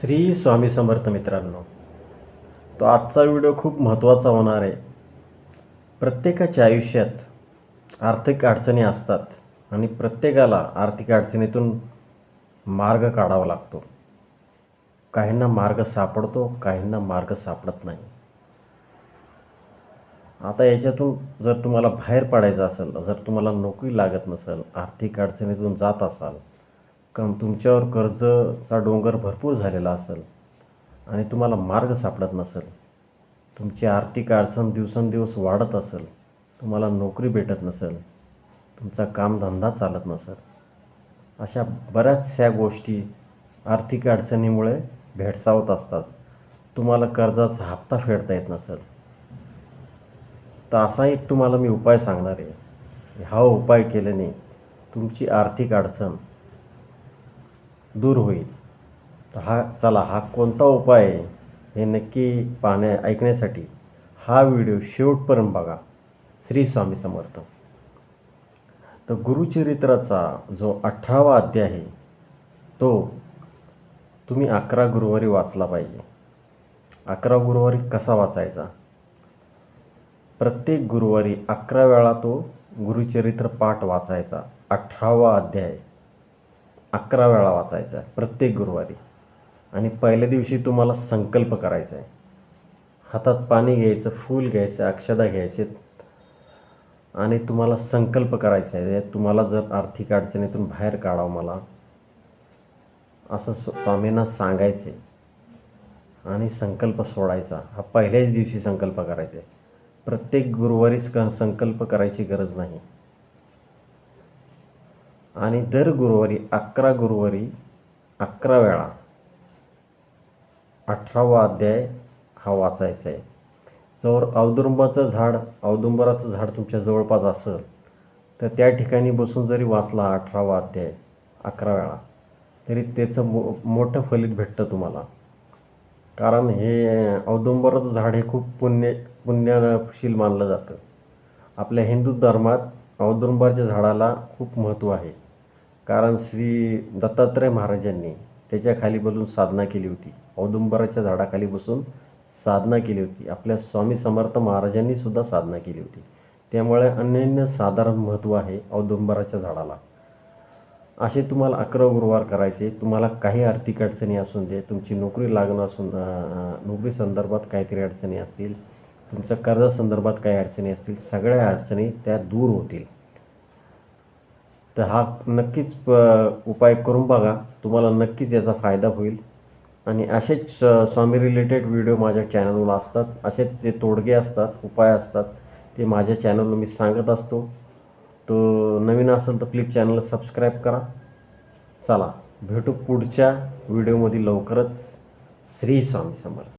श्री स्वामी समर्थ मित्रांनो तो आजचा व्हिडिओ खूप महत्त्वाचा होणार आहे. प्रत्येकाच्या आयुष्यात आर्थिक अडचणी असतात आणि प्रत्येकाला आर्थिक अडचणीतून मार्ग काढावा लागतो. काहींना मार्ग सापडतो काहींना मार्ग सापडत नाही. आता याच्यातून जर तुम्हाला बाहेर पडायचं असेल जर तुम्हाला नोकरी लागत नसेल आर्थिक अडचणीतून जात असाल कम तुमच्यावर कर्जचा डोंगर भरपूर झालेला असेल आणि तुम्हाला मार्ग सापडत नसेल तुमची आर्थिक अडचण दिवसेंदिवस वाढत असेल तुम्हाला नोकरी भेटत नसेल तुमचा कामधंदा चालत नसेल अशा बऱ्याचशा गोष्टी आर्थिक अडचणीमुळे भेडसावत असतात. तुम्हाला कर्जाचा हप्ता फेडता येत नसेल. तर असा एक तुम्हाला मी उपाय सांगणार आहे. हा उपाय केल्याने तुमची आर्थिक अडचण दूर होईल. तर हा चला हा कोणता उपाय आहे हे नक्की पाहण्या ऐकण्यासाठी हा व्हिडिओ शेवटपर्यंत बघा. श्री स्वामी समर्थ. तर गुरुचरित्राचा जो अठरावा अध्याय आहे तो तुम्ही अकरा गुरुवारी वाचला पाहिजे. अकरा गुरुवारी कसा वाचायचा? प्रत्येक गुरुवारी अकरा वेळा तो गुरुचरित्र पाठ वाचायचा. अठरावा अध्याय. अकरा वेळा वाचायचा आहे प्रत्येक गुरुवारी. आणि पहिल्या दिवशी तुम्हाला संकल्प करायचा आहे. हातात पाणी घ्यायचं फूल घ्यायचं अक्षदा घ्यायचे. आणि तुम्हाला संकल्प करायचा आहे तुम्हाला जर आर्थिक अडचणीतून बाहेर काढावं मला असं स्व स्वामींना सांगायचे. आणि संकल्प सोडायचा. हा पहिल्याच दिवशी संकल्प करायचा आहे. प्रत्येक गुरुवारीच क संकल्प करायची गरज नाही. आणि दर गुरुवारी अकरा गुरुवारी अकरा वेळा अठरावा अध्याय हा वाचायचा आहे. जर औदुंबाचं झाड औदुंबराचं झाड तुमच्या जवळपास असेल तर त्या ठिकाणी बसून जरी वाचला अठरावा अध्याय अकरा वेळा तरी त्याचं मो मोठं फलित भेटतं तुम्हाला. कारण हे औदुंबराचं झाड हे खूप पुण्य पुण्यशील मानलं जातं. आपल्या हिंदू धर्मात औदुंबाच्या झाडाला खूप महत्त्व आहे. कारण श्री दत्तात्रय महाराजांनी त्याच्याखाली बसून साधना केली होती. औदुंबराच्या झाडाखाली बसून साधना केली होती. आपल्या स्वामी समर्थ महाराजांनी सुद्धा साधना केली होती. त्यामुळे अनन्य साधारण महत्त्व आहे औदुंबराच्या झाडाला. असे तुम्हाला अकरा गुरुवार करायचे. तुम्हाला काही आर्थिक अडचणी असून दे तुमची नोकरी लागणं असून नोकरी संदर्भात काहीतरी अडचणी असतील तुमच्या कर्जासंदर्भात काही अडचणी असतील सगळ्या अडचणी त्या दूर होतील. तर हा नक्कीच प उपाय करून बघा. तुम्हाला नक्कीच याचा फायदा होईल. आणि असेच स्वामी रिलेटेड व्हिडिओ माझ्या चॅनलवर असतात. असेच जे तोडगे असतात उपाय असतात ते माझ्या चॅनलवर मी सांगत असतो. तो नवीन असेल तर प्लीज चॅनलला सबस्क्राईब करा. चला भेटू पुढच्या व्हिडिओमध्ये लवकरच. श्री स्वामी समर्थ.